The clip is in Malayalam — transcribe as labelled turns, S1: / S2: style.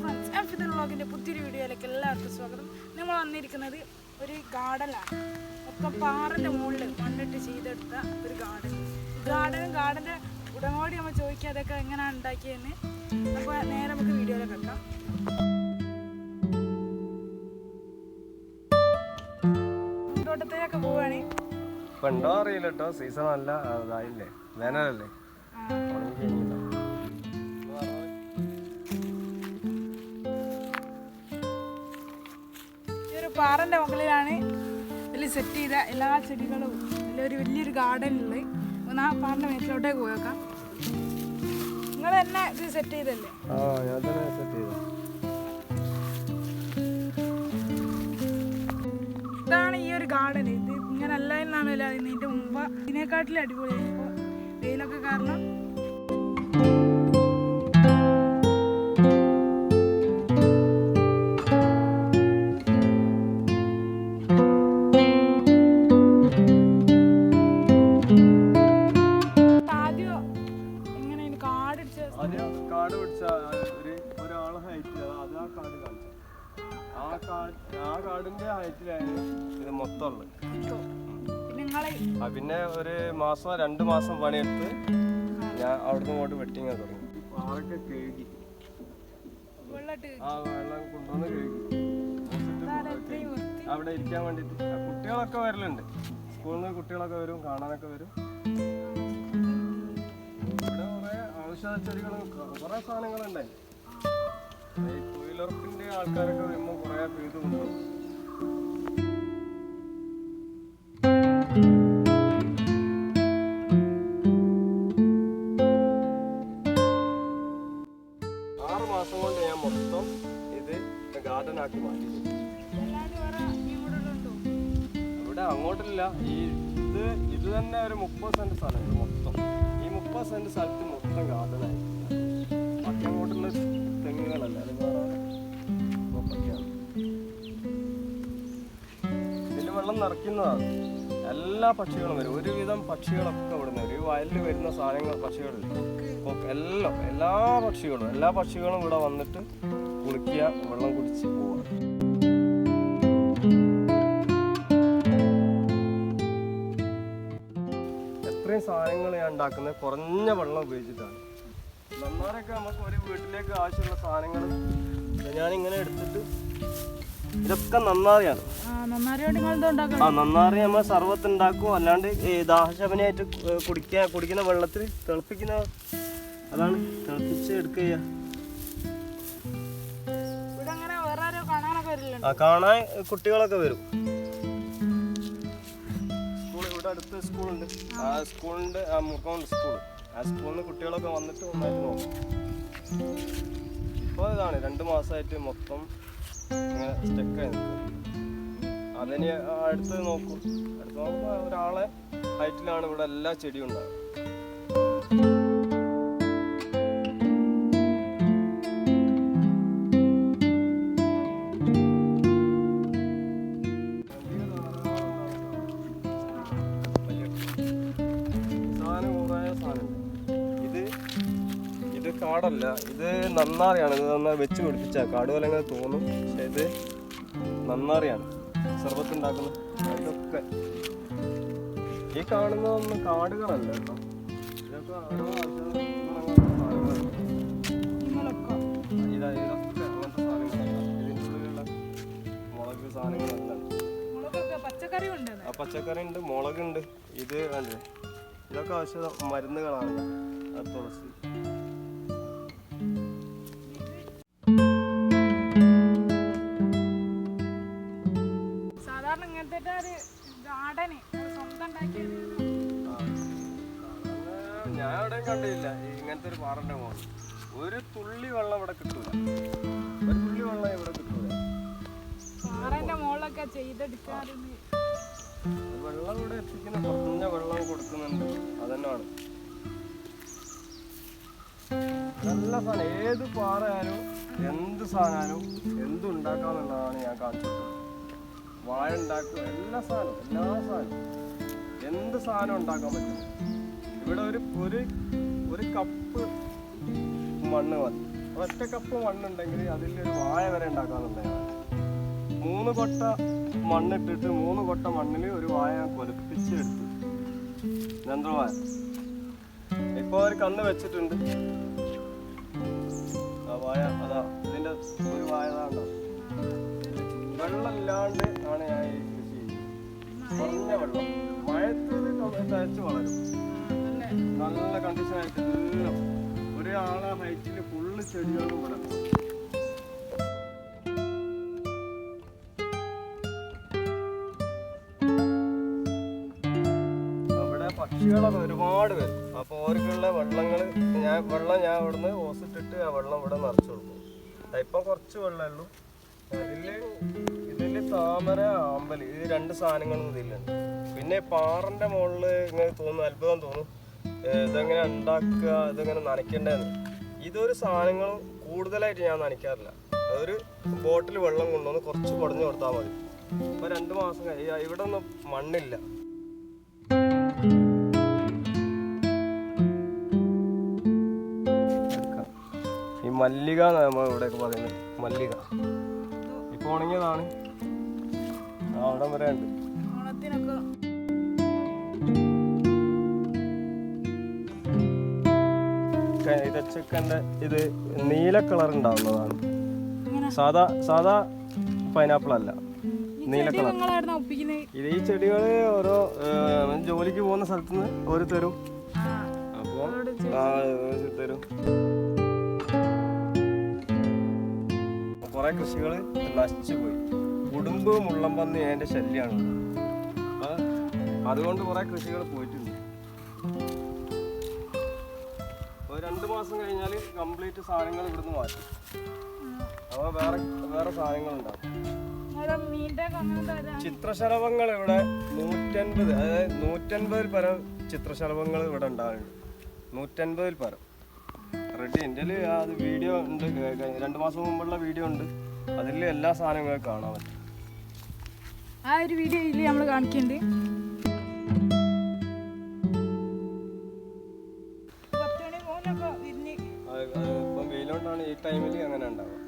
S1: ഫ്രണ്ട്സ് എം ഫിദർ വ്ളോഗിന്റെ പുതിയൊരു വീഡിയോയിലേക്ക് എല്ലാവർക്കും സ്വാഗതം. നമ്മൾ വന്നിരിക്കുന്നത് ഒരു ഗാർഡനിലാണ് ഒപ്പം പാറന്റെ മുകളിൽ മണ്ണിട്ട് ചെയ്തെടുത്ത ഒരു ഗാർഡൻ. ഗാർഡൻ ഗാർഡന്റെ ഉടമോടി നമ്മൾ ചോദിക്കുക അതൊക്കെ എങ്ങനെയാണ് ഉണ്ടാക്കിയതെന്ന്. അപ്പോൾ നേരെ നമുക്ക് വീഡിയോയിലേക്ക് എത്താം.
S2: ഇപ്പൊ ഉണ്ടോ അറിയില്ല കേട്ടോ സീസൺ അല്ല അതായില്ലേ. വേനലല്ലേ.
S1: പാറന്റെ മുകളിലാണ് ഇതിൽ സെറ്റ് ചെയ്ത എല്ലാ ചെടികളും. ഒരു വലിയൊരു ഗാർഡനിൽ ഒന്ന് ആ പാറിന്റെ മേറ്റിലോട്ടേക്ക് പോയേക്കാം. നിങ്ങൾ തന്നെ ഇത് സെറ്റ് ചെയ്തല്ലേ? ഇതാണ് ഈ ഒരു ഗാർഡൻ ഇത് ഇങ്ങനെ അല്ല എന്നാണല്ലോ അതിന്റെ ഇതിന്റെ മുമ്പ് ഇതിനെക്കാട്ടിലും അടിപൊളിയായി. ഇപ്പോൾ വെയിലൊക്കെ കാരണം
S2: ഇത് മൊത്തം. ഉള്ളത്
S1: പിന്നെ നിങ്ങളെ?
S2: ആ പിന്നെ ഒരു മാസം രണ്ട് മാസം പണിയെടുത്ത് ഞാൻ അവിടുന്ന് ഇങ്ങോട്ട് വെട്ടിങ് തുടങ്ങി. പാറൊക്കെ കഴുകി.
S1: വെള്ളട്ട്
S2: ആ വെള്ളം കൊണ്ടുവന്ന് കഴുകി.
S1: ഇത്രയും വൃത്തി
S2: അവിടെ ഇരിക്കാൻ വേണ്ടിട്ട് കുട്ടികളൊക്കെ വരലുണ്ട്. സ്കൂളിൽ നിന്ന് കുട്ടികളൊക്കെ വരും കാണാനൊക്കെ വരും. ഇവിടെ കുറെ ഔഷധ ചെടികളും കുറെ സാധനങ്ങളുണ്ടായി ഈ തൊഴിലുറപ്പിന്റെ ആൾക്കാരൊക്കെ വരുമ്പോൾ കുറെ പേര് കൊണ്ടുപോകും ഇത് തന്നെ ഒരു മുപ്പത് സെന്റ് സ്ഥലമുണ്ട് മൊത്തം. ഈ മുപ്പത് സെന്റ് സ്ഥലത്ത് മൊത്തം ഗാർഡനായിരിക്കും പക്ഷേ അങ്ങോട്ടുള്ള തെങ്ങുകളല്ല? അത് വെള്ളം നിറയ്ക്കുന്നതാണ്. എല്ലാ പക്ഷികളും വരും. ഒരുവിധം പക്ഷികളൊക്കെ ഇവിടെ നിന്ന് വരും. ഈ വയലിൽ വരുന്ന സാധനങ്ങൾ പക്ഷികളില്ല എല്ലാം എല്ലാ പക്ഷികളും എല്ലാ പക്ഷികളും ഇവിടെ വന്നിട്ട് കുളിക്കുക വെള്ളം കുടിച്ച് പോവുക. സാധനങ്ങൾ ഞാൻ ഉണ്ടാക്കുന്നത് കുറഞ്ഞ വെള്ളം ഉപയോഗിച്ചിട്ടാണ്. നന്നാരൊക്കെ നമുക്ക് ഒരു വീട്ടിലേക്ക് ആവശ്യമുള്ള സാധനങ്ങൾ ഞാനിങ്ങനെ എടുത്തിട്ട് ഇതൊക്കെ നന്നാറിയാണ്.
S1: ആ
S2: നന്നാറി നമ്മൾ സർവത്ത് ഉണ്ടാക്കും. അല്ലാണ്ട് ഈ ദാഹശമനായിട്ട് കു- കുടിക്കാൻ കുടിക്കുന്ന വെള്ളത്തിൽ തിളപ്പിക്കുന്ന അതാണ് തിളപ്പിച്ച് എടുക്കുക ആ കാണാൻ കുട്ടികളൊക്കെ വരും. അടുത്ത് സ്കൂളുണ്ട്. ആ സ്കൂളുണ്ട് ആ മുഖമുണ്ട് സ്കൂൾ ആ സ്കൂളിൽ കുട്ടികളൊക്കെ വന്നിട്ട് നന്നായിട്ട് നോക്കും. ഇപ്പോൾ ഇതാണ് രണ്ട് മാസമായിട്ട് മൊത്തം ഇങ്ങനെ സ്റ്റക്കായി അതിന് അടുത്ത് നോക്കും. അടുത്ത് നോക്കുമ്പോൾ ഒരാളെ ഹൈറ്റിലാണ് ഇവിടെ എല്ലാ ചെടിയും ഉണ്ടാകും കാടല്ല. ഇത് നന്നാറിയാണ്. ഇത് നന്നായി വെച്ച് പിടിപ്പിച്ച കാട് പോലെ അങ്ങനെ തോന്നും. പക്ഷെ ഇത് നന്നാറിയാണ്. സർബത്ത് ഉണ്ടാക്കുന്നത് ഇതൊക്കെ ഈ കാണുന്നതൊന്നും കാടുകളല്ല കേട്ടോ. ഇതൊക്കെ ഓരോ ഇതൊക്കെ അങ്ങനത്തെ സാധനങ്ങളല്ല ഇതിന്റെ ഉള്ളിലുള്ള മുളക് സാധനങ്ങളെല്ലാം
S1: പച്ചക്കറി ഉണ്ട്
S2: പച്ചക്കറി ഉണ്ട് മുളകുണ്ട് ഇത് അല്ലേ ഇതൊക്കെ ആവശ്യം മരുന്നുകളാണ്. അത് തുളസി.
S1: ഇങ്ങനത്തെ ഒരു ഗാർഡന് സ്വന്തം ഉണ്ടാക്കിയത്?
S2: ഞാൻ എവിടെയും കണ്ടില്ല. ഇങ്ങനത്തെ ഒരു പാറന്റെ മോൾ ഒരു തുള്ളി വെള്ളം ഇവിടെ കിട്ടൂല. ഒരു തുള്ളി വെള്ളം ഇവിടെ കിട്ടൂല.
S1: പാറന്റെ മുകളിലൊക്കെ ചെയ്തെടുക്കാറുണ്ട്
S2: വെള്ളം ഇവിടെ എത്തിക്കുന്ന കുറഞ്ഞ വെള്ളം കൊടുക്കുന്നുണ്ട്. അതന്നെയാണ് നല്ല സാധനം. ഏത് പാറയാലും എന്ത് സാധനമായാലും എന്തുണ്ടാക്കാന്നുള്ളതാണ് ഞാൻ കാണിച്ചത്. വാഴ ഉണ്ടാക്കുക എല്ലാ സാധനവും എല്ലാ സാധനവും. എന്ത് സാധനം ഉണ്ടാക്കാൻ പറ്റും? ഇവിടെ ഒരു ഒരു ഒരു കപ്പ് മണ്ണ് മതി. ഒറ്റ കപ്പ് മണ്ണുണ്ടെങ്കിൽ അതിൽ ഒരു വാഴ വരെ ഉണ്ടാക്കാന്നുണ്ടെങ്കിൽ മൂന്ന് കൊട്ട മണ്ണിട്ടിട്ട് മൂന്ന് കൊട്ട മണ്ണിൽ ഒരു വാഴ കൊലപ്പിച്ചെടുത്തു. നേന്ത്രവാഴ ഇപ്പൊ ഒരു കന്ന് വെച്ചിട്ടുണ്ട്. ആ വായ അതാ ഇതിന്റെ ഒരു വാഴ ഉണ്ടാവും വെള്ളമില്ലാണ്ട് ആണ് ഞാൻ ഈ കൃഷി ചെയ്യുന്നത്. കുറഞ്ഞ വെള്ളം. മഴത്തിൽ തഴച്ച് വളരും. നല്ല കണ്ടീഷൻ ആയിട്ട് എല്ലാം ഒരാളെ ഹൈറ്റിൽ ഫുള്ള് ചെടികളും കിടക്കും പക്ഷികളൊക്കെ ഒരുപാട് വരും. അപ്പോൾ ഓർക്കുള്ള വെള്ളങ്ങൾ ഞാൻ വെള്ളം ഞാൻ ഇവിടുന്ന് ഓസിട്ടിട്ട് ആ വെള്ളം ഇവിടെ നിറച്ചു കൊടുക്കും. ഇപ്പം കുറച്ച് വെള്ളമേ ഉള്ളൂ. ഇതിൽ താമര അമ്പൽ ഇത് രണ്ട് സാധനങ്ങളും ഇതിലുണ്ട് പിന്നെ പാറന്റെ മുകളിൽ ഇങ്ങനെ തോന്നുന്നു അത്ഭുതം തോന്നും ഇതെങ്ങനെ ഉണ്ടാക്കുക ഇതെങ്ങനെ നനയ്ക്കേണ്ടതെന്ന്. ഇതൊരു സാധനങ്ങൾ കൂടുതലായിട്ട് ഞാൻ നനയ്ക്കാറില്ല. അതൊരു ബോട്ടിൽ വെള്ളം കൊണ്ടുവന്ന് കുറച്ച് കുടഞ്ഞു കൊടുത്താൽ മതി. ഇപ്പൊ രണ്ട് മാസം കഴിയാ ഇവിടെ ഒന്നും മണ്ണില്ല. ഈ മല്ലിക നമ്മൾ ഇവിടെയൊക്കെ പറയുന്നത്? മല്ലിക. ഉണങ്ങിയതാണ്. അവിടെ വരെ ഉണ്ട്.
S1: ഓണത്തിനൊക്കെ.
S2: ഇതച്ചക്കന്റെ ഇത് നീല കളർ ഉണ്ടാവുന്നതാണ്. സാധാ സാധാ പൈനാപ്പിൾ അല്ല. നീല കളർ. ഇത് ഈ ചെടികൾ ഓരോ ജോലിക്ക് പോകുന്ന സ്ഥലത്ത് നിന്ന് ഒരു തരും അപ്പോൾ തരും. കുറെ കൃഷികൾ നശിച്ചു പോയി. ഉടുമ്പ് മുള്ളംപന്നി അതിന്റെ ശല്യമാണ് അപ്പൊ അതുകൊണ്ട് കുറെ കൃഷികൾ പോയിട്ടുണ്ട്. ഒരു രണ്ട് മാസം കഴിഞ്ഞാൽ കംപ്ലീറ്റ് സാധനങ്ങൾ ഇവിടുന്ന് മാറ്റും. അപ്പോൾ വേറെ വേറെ
S1: അങ്ങനത്തെ
S2: ചിത്രശലഭങ്ങൾ ഇവിടെ നൂറ്റൻപത് അതായത് നൂറ്റൻപതിൽ പരം ചിത്രശലഭങ്ങൾ ഇവിടെ ഉണ്ടാകുന്നുണ്ട് നൂറ്റൻപതിൽ പരം. റെഡി എന്റെ അത് വീഡിയോ ഉണ്ട്. രണ്ട് മാസം മുമ്പുള്ള വീഡിയോ ഉണ്ട്. അതിൽ എല്ലാ സാധനങ്ങളും കാണാൻ പറ്റും.
S1: ആ ഒരു വീഡിയോ ഇതിൽ നമ്മൾ കാണിക്കുന്നുണ്ട്
S2: ഇപ്പം വെയിലോണ്ടാണ് ഈ ടൈമിൽ അങ്ങനെ ഉണ്ടാവുക.